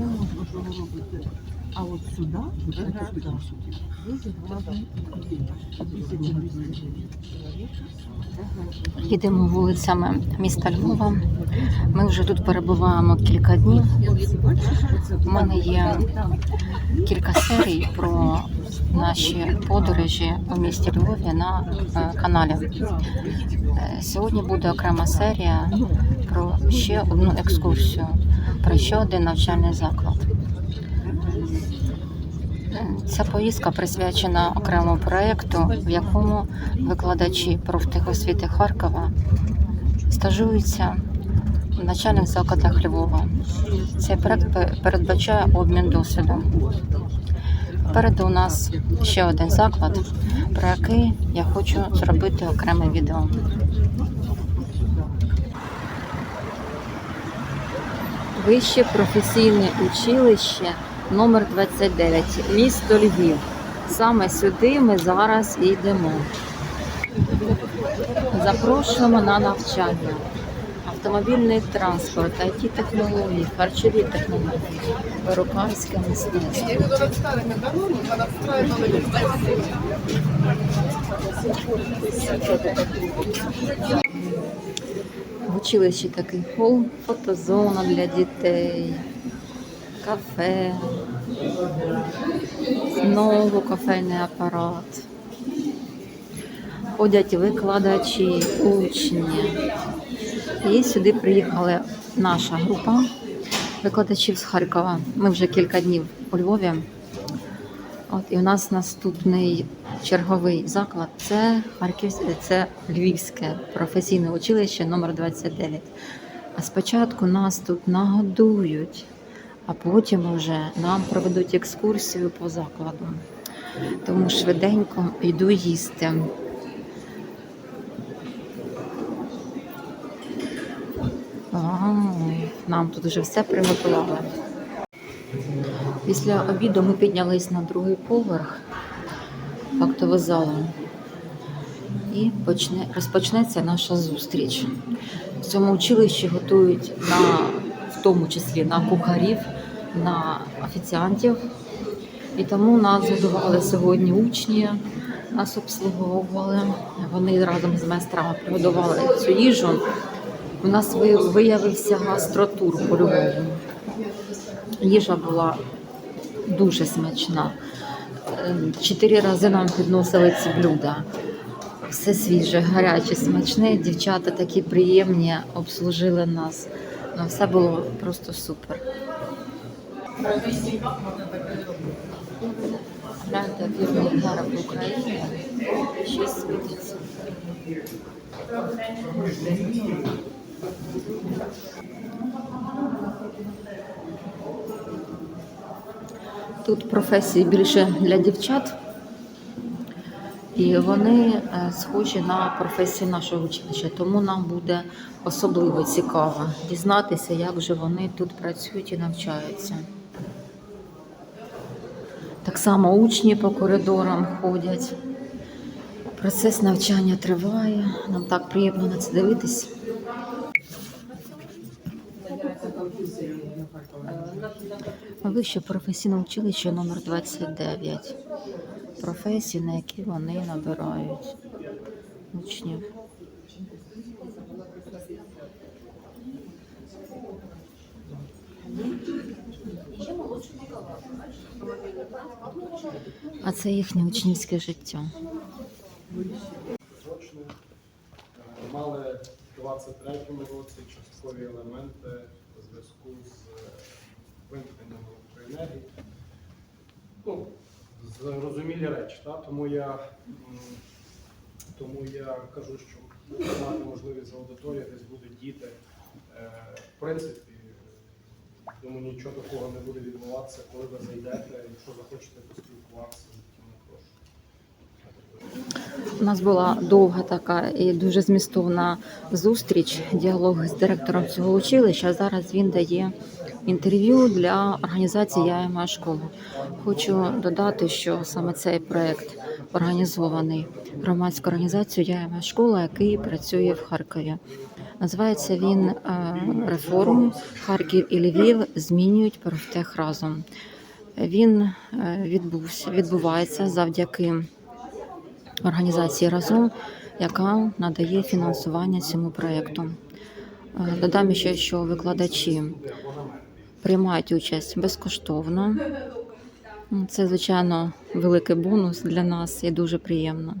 не можна того робити. А от сюди, гарно. 1200 Їдемо вулицями міста Львова. Ми вже тут перебуваємо кілька днів. У мене є кілька серій про наші подорожі у місті Львові на е, каналі. Е, Сьогодні буде окрема серія про ще одну екскурсію, про ще один навчальний заклад. Ця поїздка присвячена окремому проєкту, в якому викладачі профтехосвіти Харкова стажуються в навчальних закладах Львова. Цей проект передбачає обмін досвідом. Попереду у нас ще один заклад, про який я хочу зробити окреме відео. Вище професійне училище номер 29, місто Львів. Саме сюди ми зараз йдемо. Запрошуємо на навчання. Автомобільний транспорт, it технології, харчові технології, перукарське мистецтво. Училищі такий хол, фотозона для дітей, кафе, знову кофейний апарат. Ходять викладачі, учні. І сюди приїхала наша група викладачів з Харкова. Ми вже кілька днів у Львові. От і у нас наступний черговий заклад це Харківське, це Львівське професійне училище номер 29. А спочатку нас тут нагодують, а потім вже нам проведуть екскурсію по закладу. Тому швиденько йду їсти. Нам тут вже все приготували. Після обіду ми піднялись на другий поверх актової зали. І почне, розпочнеться наша зустріч. В цьому училищі готують на, в тому числі на кухарів, на офіціантів. І тому нас годували сьогодні учні, нас обслуговували. Вони разом з майстрами приготували цю їжу. У нас виявився гастротур по Львову. Їжа була дуже смачна. Е, Чотири рази нам підносили ці блюда. Все свіже, гаряче, смачне. Дівчата такі приємні, обслужили нас. Ну, все було просто супер. Гляньте, як зараз в Україні щось світиться. Тут професії більше для дівчат, і вони е, схожі на професії нашого училища, тому нам буде особливо цікаво дізнатися, як же вони тут працюють і навчаються. Так само учні по коридорам ходять. Процес навчання триває. Нам так приємно на це дивитись. Вище професійне училище номер 29. Професії, на які вони набирають учнів. А це їхнє учнівське життя. Мали в 23-му році часткові елементи у зв'язку з е, вимкненням електроенергії. Ну, зрозумілі речі, та? тому я тому я кажу, що мати можливість за аудиторію, десь будуть діти. Е, В принципі, думаю, нічого такого не буде відбуватися, коли ви зайдете, якщо захочете поспілкуватися. У нас була довга така і дуже змістовна зустріч, діалог з директором цього училища. Зараз він дає інтерв'ю для організації Я і моя школа. Хочу додати, що саме цей проект організований громадською організацією Я і моя школа, який працює в Харкові. Називається він е, Реформ Харків і Львів змінюють профтех разом. Він е, відбувся, відбувається завдяки організації разом, яка надає фінансування цьому проєкту. Е, Додам ще, що викладачі приймають участь безкоштовно. Це, звичайно, великий бонус для нас і дуже приємно.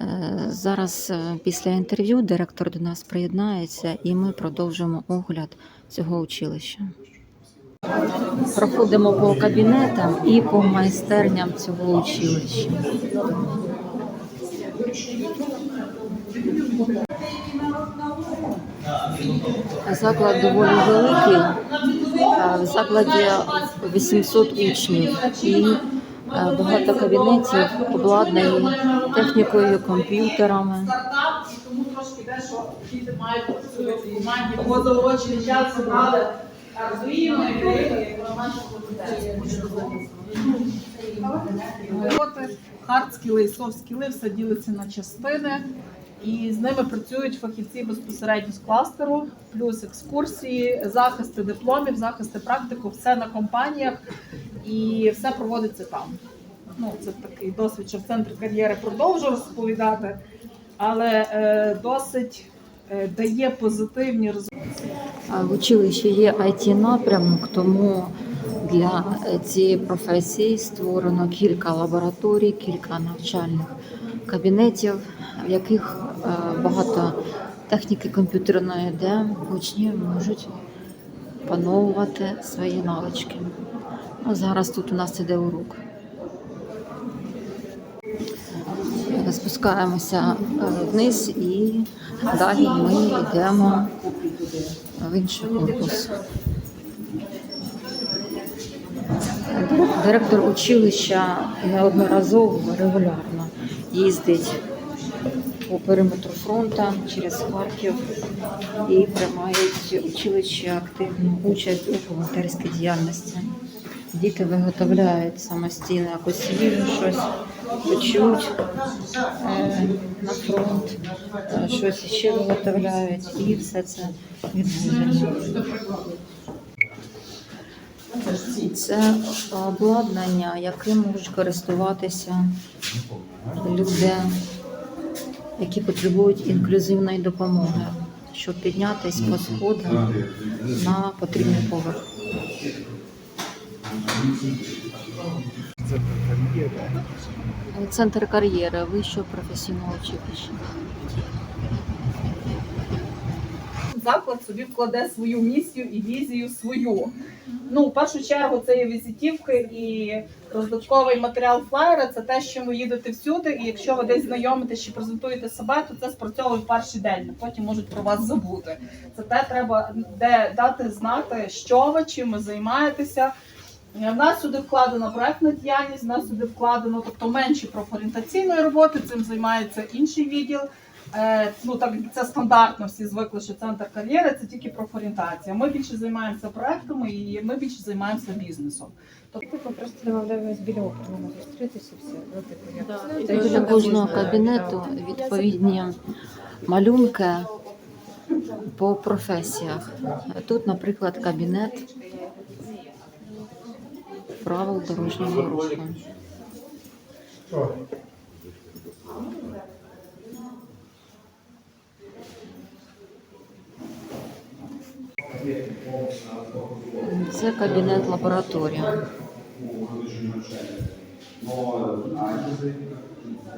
Е, Зараз е, після інтерв'ю директор до нас приєднається і ми продовжимо огляд цього училища. Проходимо по кабінетам і по майстерням цього училища. Заклад доволі великий. Е, В закладі 800 учнів і е, багато кабінетів обладнані технікою, комп'ютерами. тому трошки дещо діти мають в команді, бо заочний час зібрали розуміємо, і скіли і софт скіли все ділиться на частини. І з ними працюють фахівці безпосередньо з кластеру, плюс екскурсії, захисти дипломів, захисти практику, все на компаніях і все проводиться там. Ну, це такий досвід, що в центрі кар'єри продовжу розповідати, але е, досить е, дає позитивні результати. В училищі є it напрямок, тому для е, цієї професії створено кілька лабораторій, кілька навчальних кабінетів, в яких е, багато техніки комп'ютерної, де учні можуть пановувати свої навички. Ну, зараз тут у нас іде урок. Спускаємося е, вниз і далі ми йдемо в інший корпус. Директор училища неодноразово регулярно їздить по периметру фронту через Харків і приймають училище активну участь у волонтерській діяльності. Діти виготовляють самостійно якось їжу, щось печуть е, на фронт, е, щось ще виготовляють, і все це відвозять. Це обладнання, яким можуть користуватися люди, які потребують інклюзивної допомоги, щоб піднятися по сходам на потрібний поверх. Центр кар'єри вищого професійного училища. заклад собі вкладе свою місію і візію свою. Ну, в першу чергу, це є візитівки і роздатковий матеріал флаєра. Це те, що ви їдете всюди. І якщо ви десь знайомитесь чи презентуєте себе, то це спрацьовує перший день. Потім можуть про вас забути. Це те, треба де дати знати, що ви чим ви займаєтеся. В нас сюди вкладена проектна діяльність, в нас сюди вкладено, тобто менше профорієнтаційної роботи. Цим займається інший відділ. Е, ну так це стандартно, всі звикли, що центр кар'єри це тільки профорієнтація. Ми більше займаємося проектами і ми більше займаємося бізнесом. Типу, просто домовляємось біля окна зустрітися всі. Ну, типу, Біля кожного кабінету відповідні малюнки по професіях. Тут, наприклад, кабінет правил дорожнього руху. Це кабінет лабораторія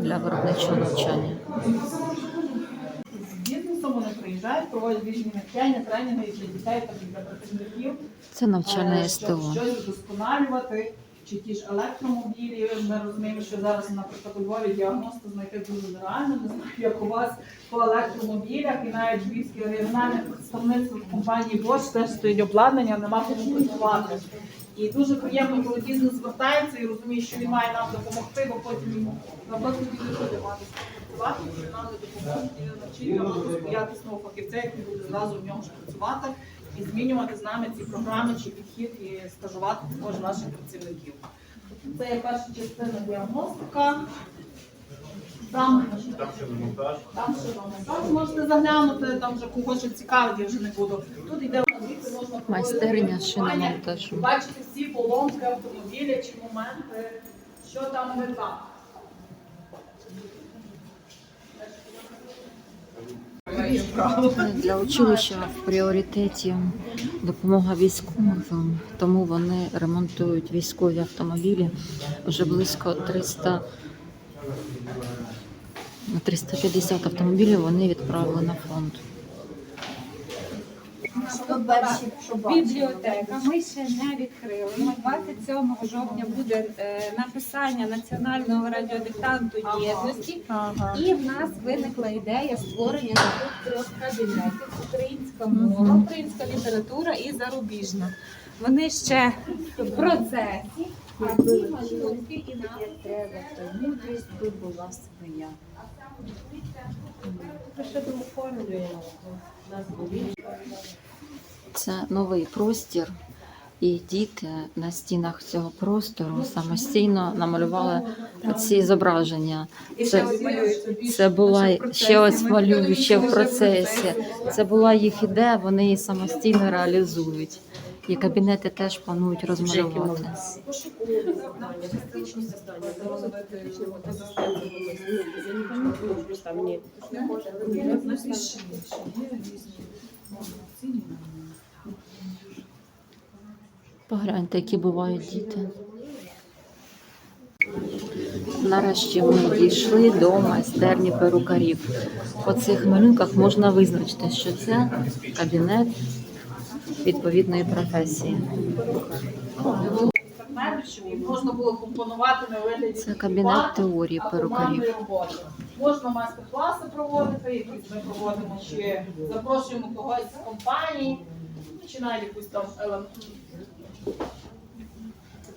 для виробничого навчання. з бізнесом вони приїжджають, проводять різні навчання, тренінги для дітей, так і для працівників. Це навчальне Е, СТО. щось вдосконалювати, чи ті ж електромобілі. Ми розуміємо, що зараз, наприклад, у Львові діагносту знайти дуже нереально. Не знаю, як у вас по електромобілях, і навіть львівське регіональне представництво компанії Bosch теж стоїть обладнання, нема кому працювати. І дуже приємно, коли бізнес звертається і розуміє, що він має нам допомогти, бо потім йому не буде мати працювати, що нам не допомогти навчити його якісного фахівця, який буде зразу в ньому ж працювати і змінювати з нами ці програми чи підхід і стажувати також наших працівників. Це є перша частина діагностика. Там, Там ще на монтаж. там ще монтаж можете заглянути, там вже кого що цікавить, я вже не буду. Тут йде звідси можна проводити Майстерня шиномонтажу. Бачити всі поломки автомобіля чи моменти, що там не так. Для училища в пріоритеті допомога військовим, тому вони ремонтують військові автомобілі. Вже близько 300, 350 автомобілів вони відправили на фронт. Бібліотека ми ще не відкрили. 27 жовтня буде е, написання національного радіодиктанту єдності. І в нас виникла ідея створення таких трьох кабінетів: українська мова, українська література і зарубіжна. Вони ще в процесі. А ці малюнки і нам треба, то мудрість би була своя. Ми ще дооформлюємо. У нас були Це новий простір, і діти на стінах цього простору самостійно намалювали ці зображення. Це, це була ще ось малюю ще в процесі. Це була їх ідея, вони її самостійно реалізують. І кабінети теж планують розмалювати. Погляньте, які бувають діти. Нарешті ми дійшли до майстерні перукарів. По цих малюнках можна визначити, що це кабінет відповідної професії. Можна було компонувати на вигляді. Це кабінет теорії перукарів. Можна майстер-класи проводити, якісь ми проводимо, чи запрошуємо когось з компанії, чи навіть якусь там елем-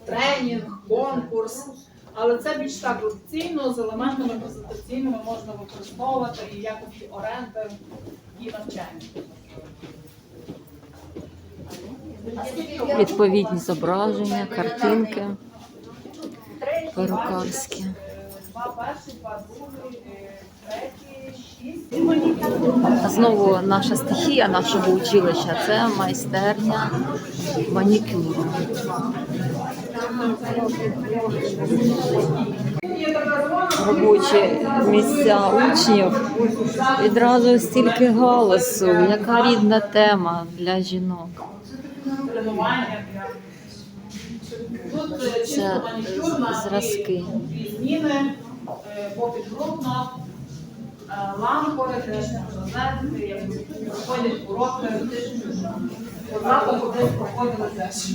тренінг, конкурс. Але це більш так лекційно, з елементами презентаційними можна використовувати і якості оренди і навчання. Відповідні зображення, картинки перукарські. Два перші, два другі, е, шість. Знову наша стихія нашого училища це майстерня манікюру. Робочі місця учнів відразу стільки галасу, яка рідна тема для жінок. Це зразки. як проходять уроки, проходили теж.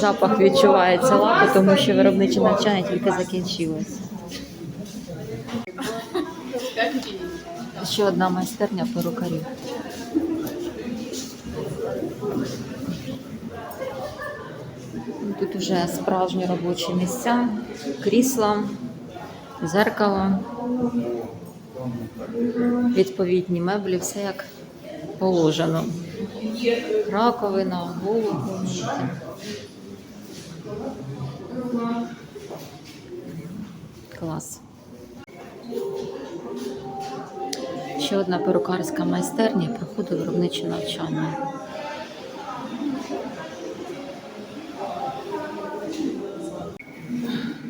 Запах відчувається лапи, тому що виробниче навчання тільки закінчилося. Ще одна майстерня перукарів. Тут вже справжні робочі місця, крісла, зеркало, відповідні меблі, все як положено. Раковина, помити. Клас. Ще одна перукарська майстерня проходить виробниче навчання.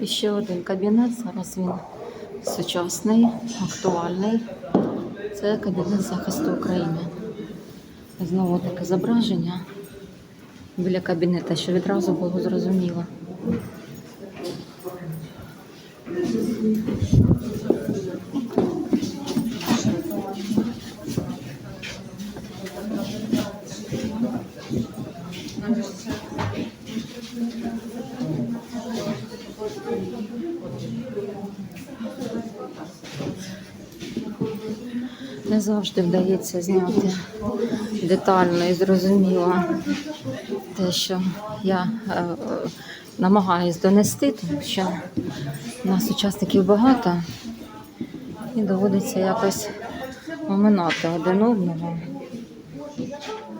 І ще один кабінет. Зараз він сучасний, актуальний. Це кабінет захисту України. Знову таке зображення біля кабінета, що відразу було зрозуміло. Завжди вдається зняти детально і зрозуміло те, що я е, намагаюсь донести, тому що нас учасників багато і доводиться якось оминати один одного.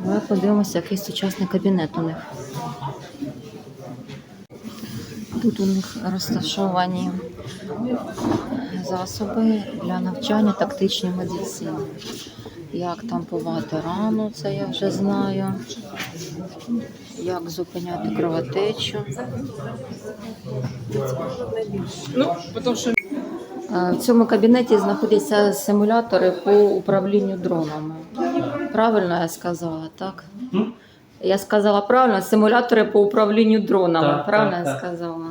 Давай подивимося, який сучасний кабінет у них. Тут у них розташовані засоби для навчання тактичній медицині. Як тампувати рану, це я вже знаю. Як зупиняти кровотечу. Ну, тому що Е, В цьому кабінеті знаходяться симулятори по управлінню дронами. Правильно я сказала, так? Я сказала правильно, симулятори по управлінню дронами. Так, правильно так, я так. сказала?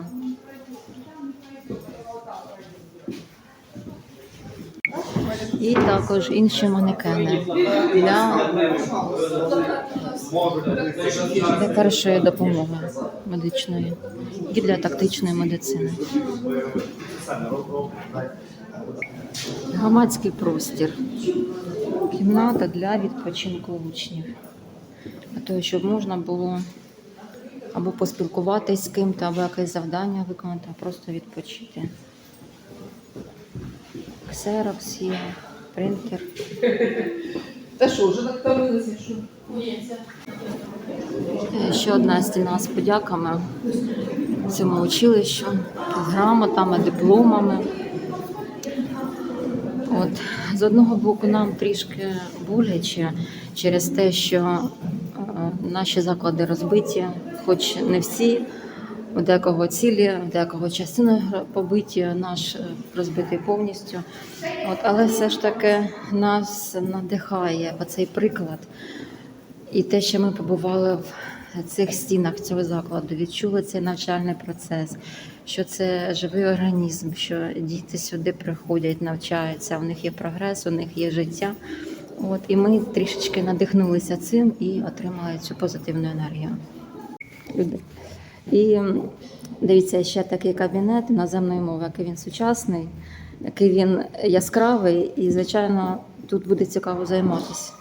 І також інші манекени для, для першої допомоги медичної і для тактичної медицини. Громадський простір. Кімната для відпочинку учнів. Для того, щоб можна було або поспілкуватись з ким-то, або якесь завдання виконати, а просто відпочити. Ксерокс є, принтер. Та що, вже так втомилися, що? Ще одна стіна з подяками цьому училищу, з грамотами, дипломами. От. З одного боку, нам трішки боляче через те, що е, наші заклади розбиті, хоч не всі, у декого цілі, у декого частини побиті, наш е, розбитий повністю. От, але все ж таки нас надихає оцей приклад. І те, що ми побували в цих стінах цього закладу, відчули цей навчальний процес, що це живий організм, що діти сюди приходять, навчаються, у них є прогрес, у них є життя. От, і ми трішечки надихнулися цим і отримали цю позитивну енергію. І дивіться, ще такий кабінет іноземної мови, який він сучасний, який він яскравий, і, звичайно, тут буде цікаво займатися.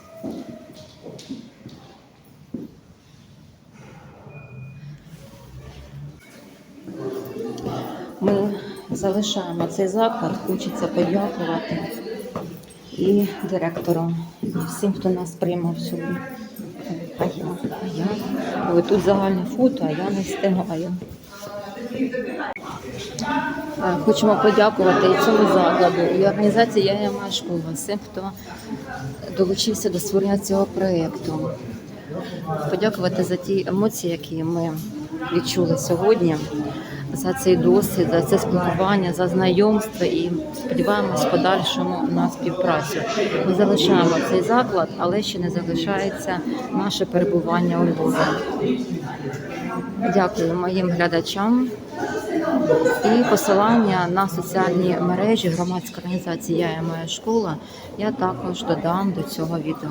Ми залишаємо цей заклад, хочеться подякувати і директору, і всім, хто нас приймав сьогодні. А я, а я. Ой, тут загальне фото, а я не я. Е, Хочемо подякувати і цьому закладу, і організації «Я Машкова, всім, хто долучився до створення цього проєкту. Подякувати за ті емоції, які ми відчули сьогодні, за цей досвід, за це спілкування, за знайомство і сподіваємось подальшому на співпрацю. Ми залишаємо цей заклад, але ще не залишається наше перебування у Львові. Дякую моїм глядачам і посилання на соціальні мережі громадської організації Я і моя школа я також додам до цього відео.